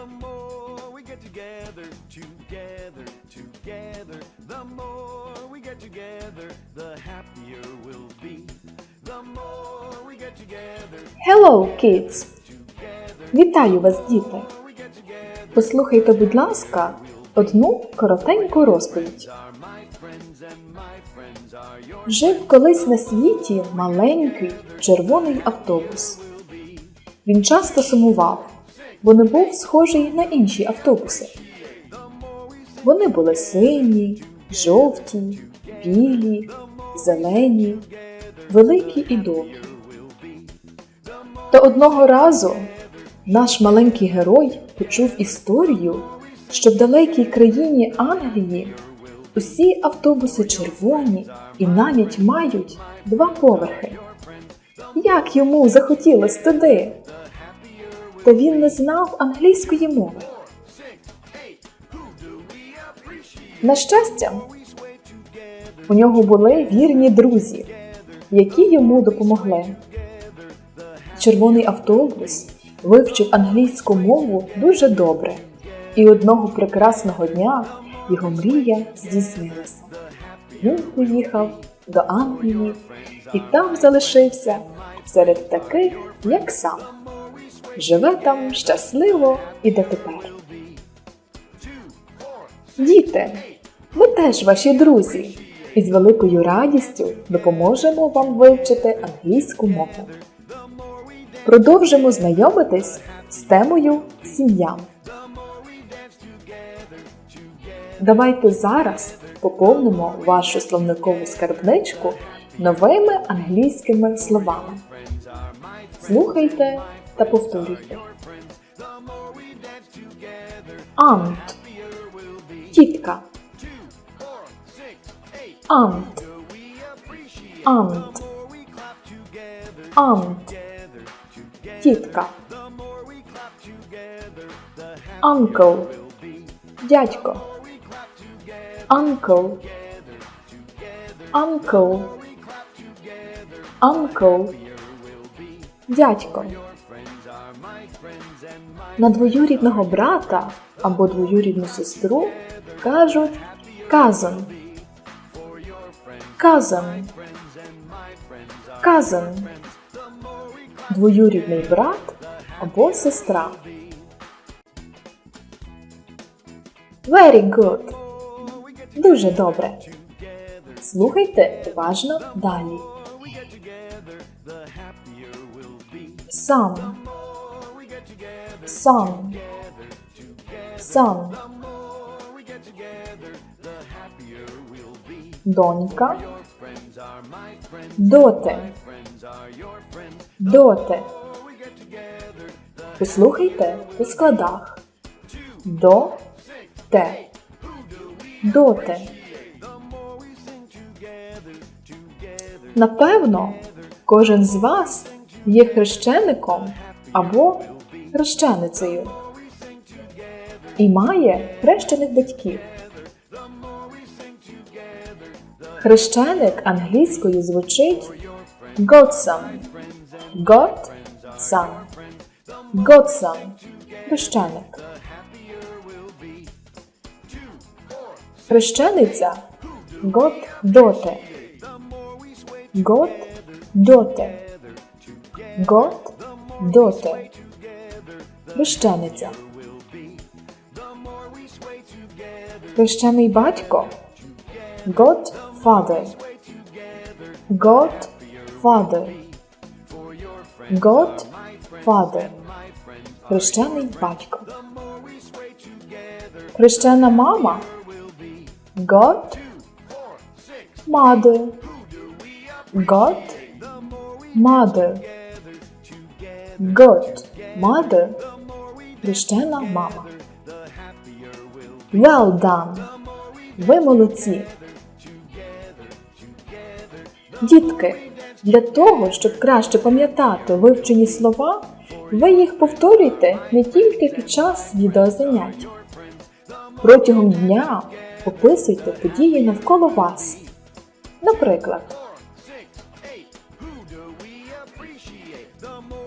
The more we get together, together, together. The more we get together, the happier we'll be. The more we get together, Hello, kids! Вітаю вас, діти! Послухайте, будь ласка, одну коротеньку розповідь. Жив колись на світі маленький червоний автобус. Він часто сумував, бо не був схожий на інші автобуси. Вони були сині, жовті, білі, зелені, великі і довгі. Та одного разу наш маленький герой почув історію, що в далекій країні Англії усі автобуси червоні і навіть мають два поверхи. Як йому захотілось туди? Та він не знав англійської мови. На щастя, у нього були вірні друзі, які йому допомогли. Червоний автобус вивчив англійську мову дуже добре, і одного прекрасного дня його мрія здійснилася. Він поїхав до Англії і там залишився серед таких, як сам. Живе там щасливо і дотепер. Діти, ми теж ваші друзі, і з великою радістю допоможемо вам вивчити англійську мову. Продовжимо знайомитись з темою сім'я. Давайте зараз поповнимо вашу словникову скарбничку новими англійськими словами. Слухайте та повторюйте. Ант. Тітка. Ант. Ант. Ант. Тітка. Uncle. Дядько. Uncle. Uncle. Uncle. Дядько. На двоюрідного брата або двоюрідну сестру кажуть cousin. Cousin. Cousin. Двоюрідний брат або сестра. Very good. Дуже добре. Слухайте уважно далі. Son. Son. Son. Донька. Доте. Доте. Послухайте по складах. До. Те. Доте. Напевно, кожен з вас є хрещеником або хрещеницею і має хрещених батьків. Хрещеник англійською звучить godson. Godson. Godson. Хрещеник. Хрещениця Goddote. Goddote. Goddote. Bršťanica. Bršťaný baťko. God father. God father. Godfather Godfather Błyszczany Batko Błyszczana Mama God Mother God Mother God Mother Хрещена мама. Well done. Ви молодці. Дітки, для того, щоб краще пам'ятати вивчені слова, ви їх повторюйте не тільки під час відеозанять. Протягом дня описуйте події навколо вас. Наприклад,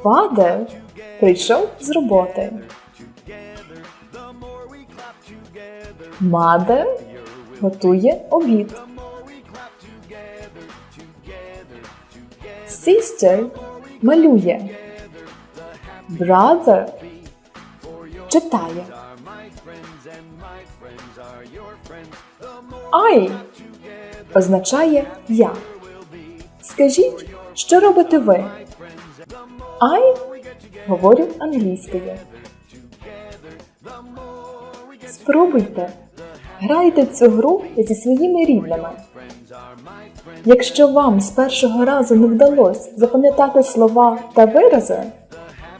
Фадер прийшов з роботи. Mother готує обід. Sister малює. Brother читає. I означає я. Скажіть, що робите ви? I говорю англійською. Спробуйте. Грайте цю гру зі своїми рідними. Якщо вам з першого разу не вдалося запам'ятати слова та вирази,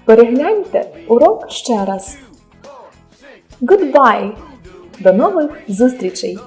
перегляньте урок ще раз. Goodbye! До нових зустрічей!